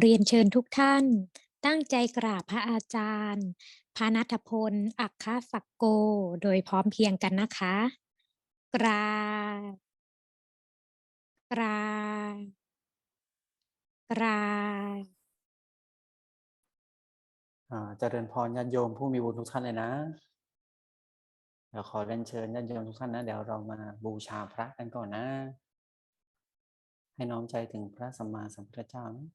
เรียนเชิญทุกท่าน ตั้งใจกราบพระอาจารย์พระณัฐพล อัคคศักโก โดยพร้อมเพียงกันนะคะ กราบกราบกราบอ่าเจริญพรญาติโยมผู้มีบุญทุกท่านเลยนะเดี๋ยวขอเรียนเชิญญาติโยมทุกท่านนะ เดี๋ยวเรามาบูชาพระกันก่อนนะ ให้น้อมใจถึงพระสัมมาสัมพุทธเจ้านะ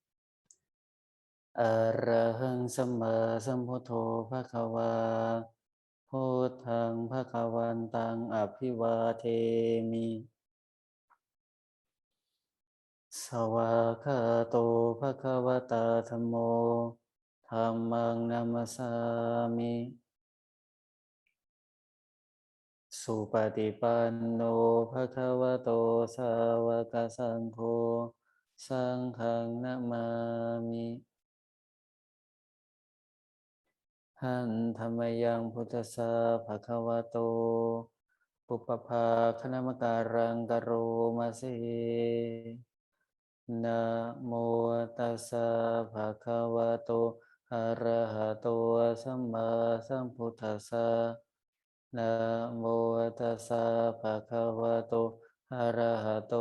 อะระหังสัมมาสัมพุทโธภะคะวาพุทธังภะคะวันตังอภิวาเทมิ สวากาโตภะคะวตาธัมโมธัมมังนัมสสามิ สุปฏิปันโนภะคะวโตสาวกสังโฆ สังฆังนะมามิ หันธรรมยังพุทธสาภะคะวะโต ปุปภาคณมการังกโรมาเซนะโมตัสสะภะคะวะโตอะระหะโตสัมมาสัมพุทธัสสะนะโมตัสสะภะคะวะโตอะระหะโต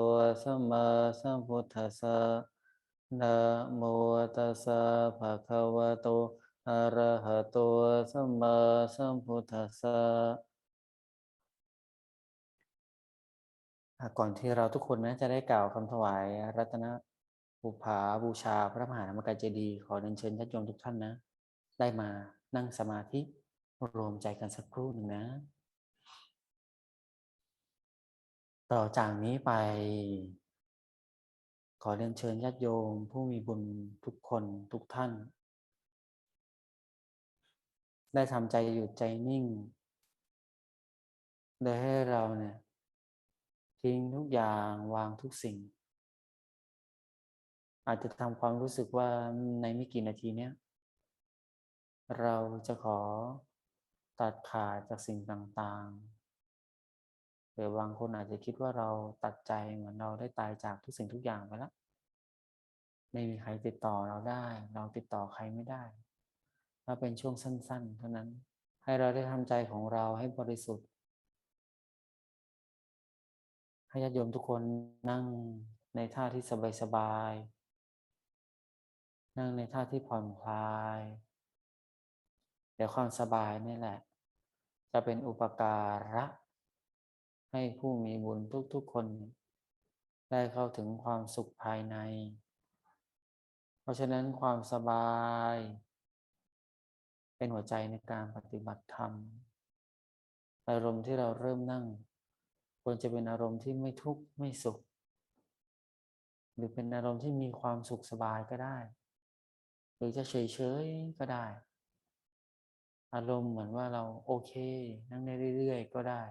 สัมมาสัมพุทธัสสะนะโมตัสสะภะคะวะโต อะระหะโตสัมมาสัมพุทธัสสะก่อนที่เราทุกคนนะจะได้กล่าวคำถวายรัตนบุภาบูชาพระมหานามกายเจดีย์ขอเรียนเชิญญาติโยมทุกท่านนะ ได้มานั่งสมาธิรวมใจกันสักครู่หนึ่งนะต่อจากนี้ไป ขอเรียนเชิญญาติโยมผู้มีบุญทุกคนทุกท่าน ได้ทำใจหยุดใจนิ่งโดยให้เราเนี่ย ทิ้งทุกอย่างวางทุกสิ่ง อาจจะทำความรู้สึกว่าในไม่กี่นาทีเนี้ยเราจะขอตัดขาดจากสิ่งต่างๆหรือบางคนอาจจะคิดว่าเราตัดใจเหมือนเราได้ตายจากทุกสิ่งทุกอย่างไปแล้ว ไม่มีใครติดต่อเราได้ เราติดต่อใครไม่ได้ ถ้าเป็นช่วงสั้น ๆ เท่านั้น ให้เราได้ทำใจของเราให้บริสุทธิ์ ให้ญาติโยมทุกคนนั่งในท่าที่สบาย ๆ นั่งในท่าที่ผ่อนคลายเดี๋ยวความสบายนี่แหละ จะเป็นอุปการะ ให้ผู้มีบุญทุก ๆ คน ได้เข้าถึงความสุขภายใน เพราะฉะนั้นความสบาย เป็นหัวใจในการปฏิบัติธรรม อารมณ์ที่เราเริ่มนั่ง ควรจะเป็นอารมณ์ที่ไม่ทุกข์ไม่สุข หรือเป็นอารมณ์ที่มีความสุขสบายก็ได้ หรือจะเฉยๆก็ได้ อารมณ์เหมือนว่าเราโอเค นั่งได้เรื่อยๆก็ได้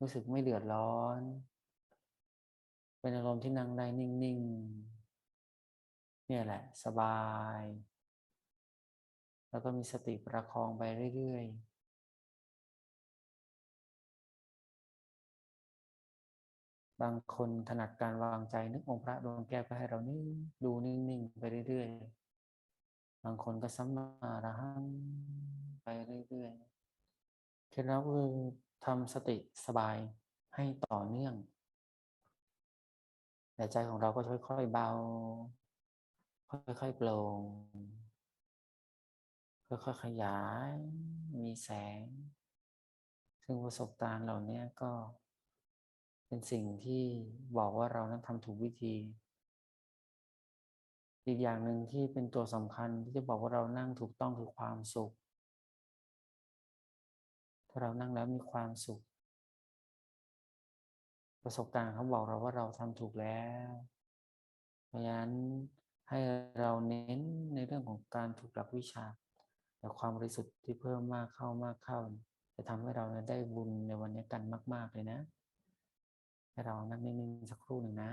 รู้สึกไม่เดือดร้อน เป็นอารมณ์ที่นั่งได้นิ่งๆเนี่ยแหละ สบาย แล้วก็มีสติประคองไปเรื่อยๆบางคนถนัดการวางใจนึกองค์พระดวงแก้วก็ให้เรานิ่งดูนิ่งๆไปเรื่อยๆ บางคนก็สัมมาอรหังไปเรื่อยๆเคล็ดลับคือทำสติสบายให้ต่อเนื่อง แต่ใจของเราก็ค่อยๆเบา ค่อยๆโปร่ง ก็ค่อยขยาย มีแสง ซึ่งประสบการณ์เหล่านี้ก็เป็นสิ่งที่บอกว่าเรานั้นทำถูกวิธี อีกอย่างหนึ่งที่เป็นตัวสำคัญที่จะบอกว่าเรานั่งถูกต้องคือความสุข ถ้าเรานั่งแล้วมีความสุข ประสบการณ์เขาบอกเราว่าเราทำถูกแล้ว เพราะฉะนั้นให้เราเน้นในเรื่องของการถูกหลักวิชา แต่ความบริสุทธิ์ที่เพิ่มมากเข้ามากเข้า จะทำให้เราได้บุญในวันนี้กันมาก ๆ เลยนะ ให้เรานั่งนิ่งๆสักครู่หนึ่งนะ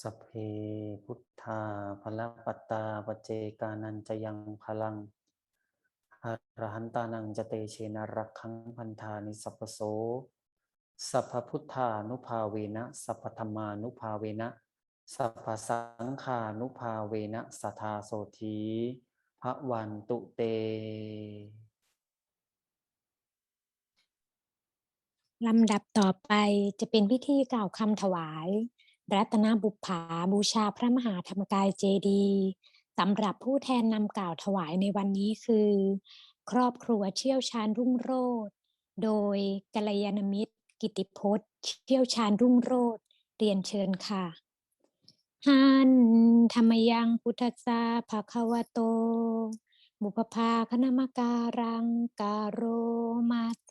สัพเพพุทธาพละปัตตาปเจกานันจะยังพลังอรหันตานังจะเตเชนรักขังพันธานิสัพโส สัพพพุทธานุภาเวนะ สัพพธรรมานุภาเวนะ สัพพสังฆานุภาเวนะสัทธาโสธีพระวันตุเต ลำดับต่อไปจะเป็นพิธีกล่าวคำถวาย รัตนบุปผาบูชาพระมหาธรรมกายเจดีสำหรับผู้แทนนำกล่าวถวายในวันนี้คือ ครอบครัวเชี่ยวชาญรุ่งโรจน์โดยกัลยาณมิตร กิติพจน์ เชี่ยวชาญรุ่งโรจน์เรียนเชิญค่ะหันธรรมยังพุทธสาภะควโต บุพภาคณมการังการโรมาเซ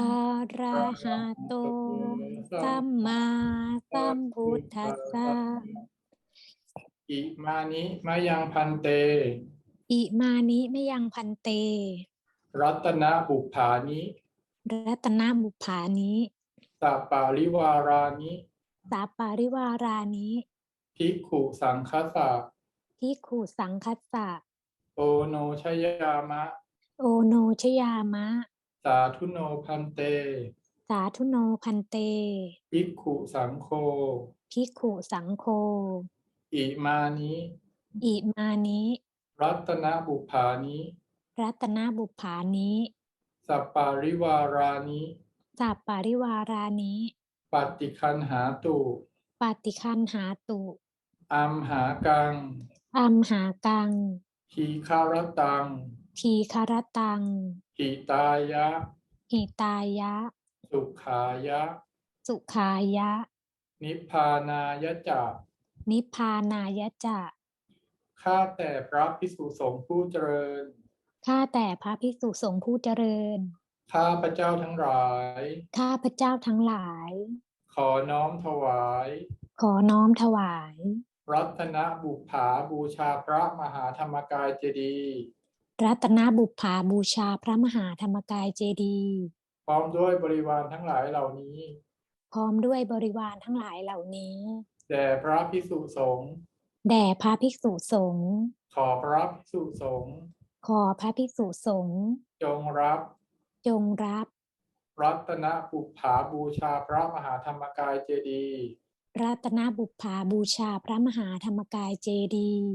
อะระหะโต สัมมาสัมพุทธัสสะ อิมานิมายังพันเต อิมานิมะยังพันเต รัตนบุปผานิรัตนบุปผานิสัปปาริวารานิสาปาริวารานิภิกขุสังคสะพิกขุสังคัสสะ โอโนชยามะ โอโนชยามะ สาธุโนพันเต สาธุโนพันเต ภิกขุสังโฆพิกขุสังโฆ อิมานิอิมานิ รัตนบุปผานิ รัตนบุปผานิ สัปปาริวารานิสาปาริวารานิ ปฏิคันหาตุปาติคันหาตุ อัมหากัง อัมหากัง ทีคารตัง ทีคารตัง หิตายะ หิตายะ สุขายะ สุขายะ นิพพานายะจะนิพพานายะจะข้าแต่พระพิสุสงฆ์ผู้เจริญ ข้าแต่พระภิกษุสงฆ์ผู้เจริญ ข้าพระเจ้าทั้งหลาย ข้าพระเจ้าทั้งหลาย ขอน้อมถวาย ขอน้อมถวาย รัตนบุปผาบูชาพระมหาธรรมกายเจดีย์ รัตนบุปผาบูชาพระมหาธรรมกายเจดีย์พร้อมด้วยบริวารทั้งหลายเหล่านี้ พร้อมด้วยบริวารทั้งหลายเหล่านี้แด่พระพิสุสงฆ์แด่พระภิกษุสงฆ์ขอพระพิสุสงฆ์ขอพระภิกษุสงฆ์จงรับ จงรับรัตนบุปผาบูชาพระมหาธรรมกายเจดีย์รัตนบุปผาบูชาพระมหาธรรมกายเจดีย์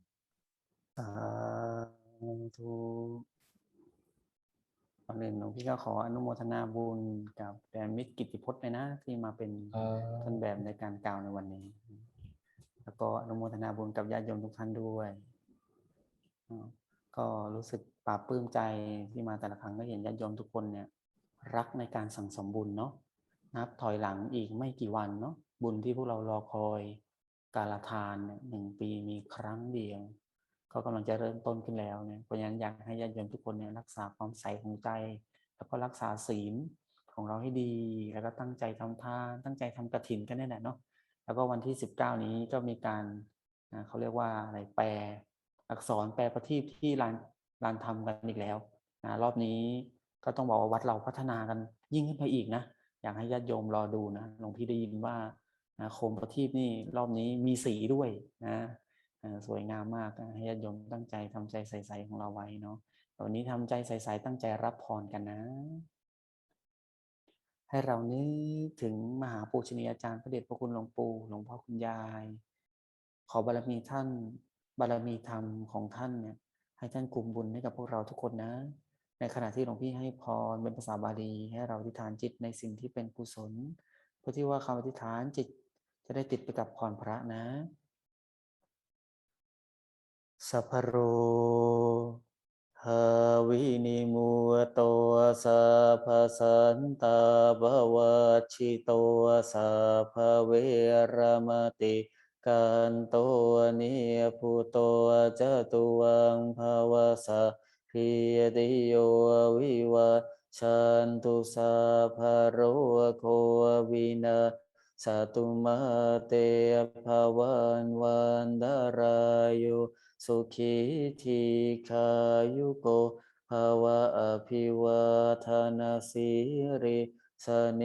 สาธุก่อนอื่นหลวงพี่ก็ขออนุโมทนาบุญกับแดนมิตรกิตติพจน์เลยนะที่มาเป็นต้นแบบในการกล่าวในวันนี้ แล้วก็อนุโมทนาบุญกับญาติโยมทุกท่านด้วยอ่าก็รู้สึกปลาบปลื้มใจที่มาแต่ละครั้งก็เห็นญาติโยมทุกคนเนี่ย รักในการสั่งสมบุญเนาะนับถอยหลังอีกไม่กี่วันเนาะบุญที่พวกเรารอคอย การละทานเนี่ยหนึ่งปีมีครั้งเดียว ก็กำลังจะเริ่มต้นขึ้นแล้วเนี่ยเพราะฉะนั้นอยากให้ญาติโยมทุกคนเนี่ยรักษาความใสของใจ แล้วก็รักษาศีลของเราให้ดี แล้วก็ตั้งใจทำทานตั้งใจทำกระถินกันนี่แหละเนาะแล้วก็วันที่สิบเก้านี้ก็มีการเขาเรียกว่าอะไรแปลอักษรแปลประทีปที่ลานลานทำกันอีกแล้วนะรอบนี้ก็ต้องบอกว่าวัดเราพัฒนากันยิ่งขึ้นไปอีกนะอยากให้ญาติโยมรอดูนะหลวงพี่ได้ยินว่าโคมประทีปนี่รอบนี้มีสีด้วยนะ สวยงามมากให้ญาติโยมตั้งใจทำใจใส่ๆของเราไว้เนาะวันนี้ทำใจใส่ๆตั้งใจรับพรกันนะ ให้เรานึกถึงมหาปูชนียาจารย์พระเดชพระคุณหลวงปู่หลวงพ่อคุณยาย ขอบารมีท่าน บารมีธรรมของท่านเนี่ย ให้ท่านกลุ่มบุญให้กับพวกเราทุกคนนะ ในขณะที่หลวงพี่ให้พรเป็นภาษาบาลี ให้เราอธิษฐานจิตในสิ่งที่เป็นกุศลเพื่อที่ว่าคำอธิษฐานจิตจะได้ติดไปกับพรพระนะ สัพพะโรหาวินิมุตโตสัพสันตาบวัชิโตสัพเวรมติกันโตนิพุโตจตุวังภาวสะพิยติโยวิวัชชันตุสัพพะโรโควินา สตุมาเตภวันวันดารายโยสุขีทีขายุโกภาวะอภิวาทนาสิริสเน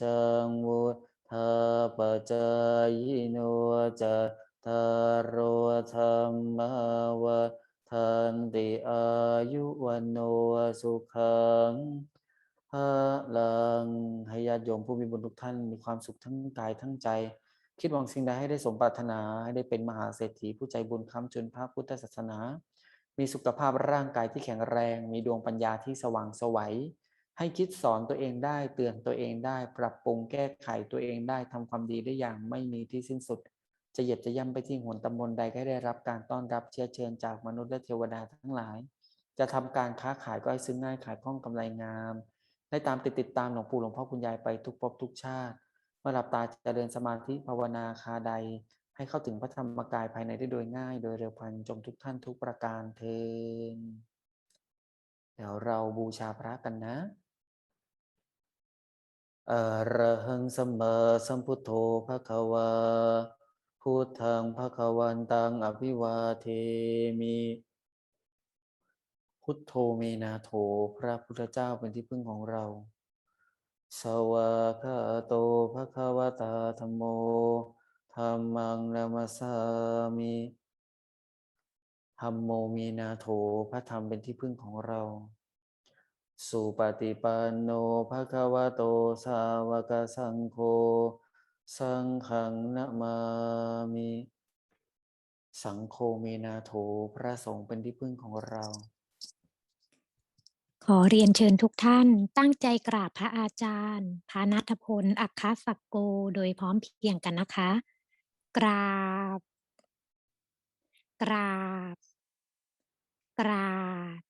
จังวุธาปจายโนจัตตารโอธรรมาวะทันติอายุวันโนสุขัง พระลังให้ญาติโยมผู้มีบุญทุกท่านมีความสุขทั้งกายทั้งใจ คิดหวังสิ่งใดให้ได้สมปรารถนา ให้ได้เป็นมหาเศรษฐีผู้ใจบุญค้ำจุนพระพุทธศาสนา มีสุขภาพร่างกายที่แข็งแรง มีดวงปัญญาที่สว่างสวัยให้คิดสอนตัวเองได้เตือนตัวเองได้ ปรับปรุงแก้ไขตัวเองได้ทำความดีได้อย่างไม่มีที่สิ้นสุด จะเหยียดจะย่ำไปที่หนตำบลใดก็ได้รับการต้อนรับเชื้อเชิญจากมนุษย์และเทวดาทั้งหลาย จะทำการค้าขายก็ให้ซึ้งง่ายขายคล่องกำไรงาม ได้ตามติดติดตามหลวงปู่หลวงพ่อคุณยายไปทุกภพทุกชาติเมื่อหลับตาจเจริญสมาธิภาวนาคาใด ให้เข้าถึงพระธรรมกายภายในได้โดยง่าย โดยเร็วพลันจงทุกท่านทุกประการเทินเดี๋ยวเราบูชาพระกันนะอระหังสมมาสัมพุทโธภะควาพุทธังภะควันตังอภิวาเทมิ พุทโธเมนาโถพระพุทธเจ้าเป็นที่พึ่งของเรา สวากขาโตภะคะวตาธรรมโมธัมมังนามัสามิธัมโมมีนาโถพระธรรมเป็นที่พึ่งของเรา สุปฏิปันโนภะคะวะโตสาวกสังโฆสังฆังนะมามิสังโฆเมนาโถพระสงฆ์เป็นที่พึ่งของเรา ขอเรียนเชิญทุกท่านตั้งใจกราบพระอาจารย์พระนัทพล อัคคสักโก โดยพร้อมเพรียงกันนะคะ กราบ กราบ กราบ